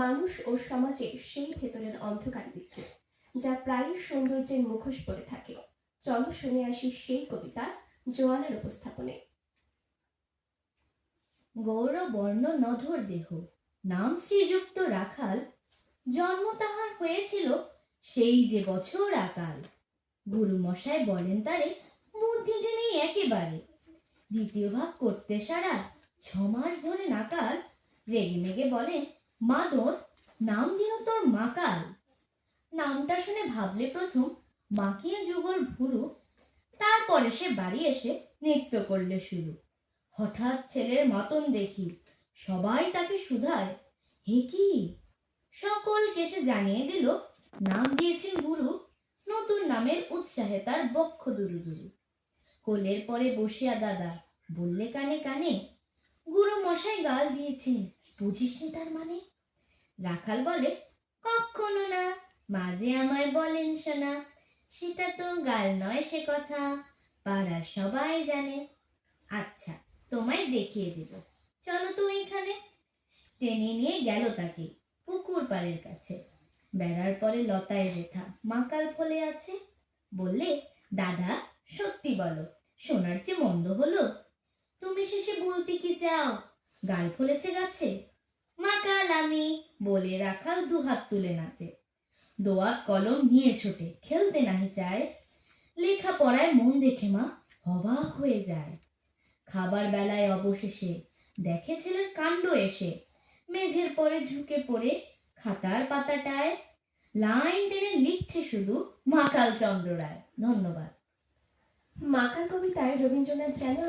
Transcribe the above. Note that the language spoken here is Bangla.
মানুষ ও সমাজে সেই ভেতরের অন্ধকার দিককে যা প্রায় সৌন্দর্যের মুখোশ পরে থাকে। চলো শুনে আসি সেই কবিতা জোয়ানের উপস্থাপনে। গৌরবর্ণ নধর দেহ, নাম শ্রীযুক্ত রাখাল। জন্ম তাহার হয়েছিল সেই যে বছর আকাল। গুরুমশাই বলেন তারে, বুদ্ধি যে নেই একেবারে। দ্বিতীয় ভাগ করতে সারা ছ মাস ধরে নাকাল। রেগে মেগে বলেন মাদর নাম দিল তোর মাকাল নামটা শুনে ভাবলে প্রথম মাখিয়ে যুগল ভুরু, তারপরে সে বাড়ি এসে নৃত্য করলে শুরু। হঠাৎ ছেলের মতন দেখি সবাই তাকে শুধায়। হে কি? সকলকে সে জানিয়ে দিল, নাম দিয়েছেন গুরু, নতুন নামের উৎসাহে তার বক্ষ দুরু দুরু। কোলের পরে বসিয়া দাদা বললে কানে কানে, গুরু মশাই গাল দিয়েছেন, বুঝিসনি তার মানে? রাখাল বলে, কখনো না। মাঝে আমায় বলেন শোনা সেটা তো গাল নয় সে কথা। পাড়ার সবাই জানে। আচ্ছা তোমায় দেখিয়ে দেব। চলো তো এখানে। টেনে নিয়ে গেল তাকে পুকুর পাড়ের কাছে। বেড়ার পরে লতায় জেঠা মাকাল ফলে আছে, বললে, দাদা, সত্যি বলো, সোনার চেয়ে মন্দ হলো, তুমি শেষে বলতে কি চাও? গাল ফলেছে গাছে? মাকাল, আমি বলে রাখাল দুহাত তুলে নাচে। দোয়াত কলম নিয়ে ছোটে, খেলতে নাহি চায়। লেখা পড়ায় মন দেখে মা অবাক হয়ে যায়। খাবার বেলায় অবশেষে দেখে ছেলের কাণ্ড এসে। মেঝের পরে ঝুঁকে পড়ে খাতার পাতাটায়। লাইন টেনে লিখছে শুধু মাকাল চন্দ্র রায়। ধন্যবাদ। মাকাল কবিতায় রবীন্দ্রনাথ যেন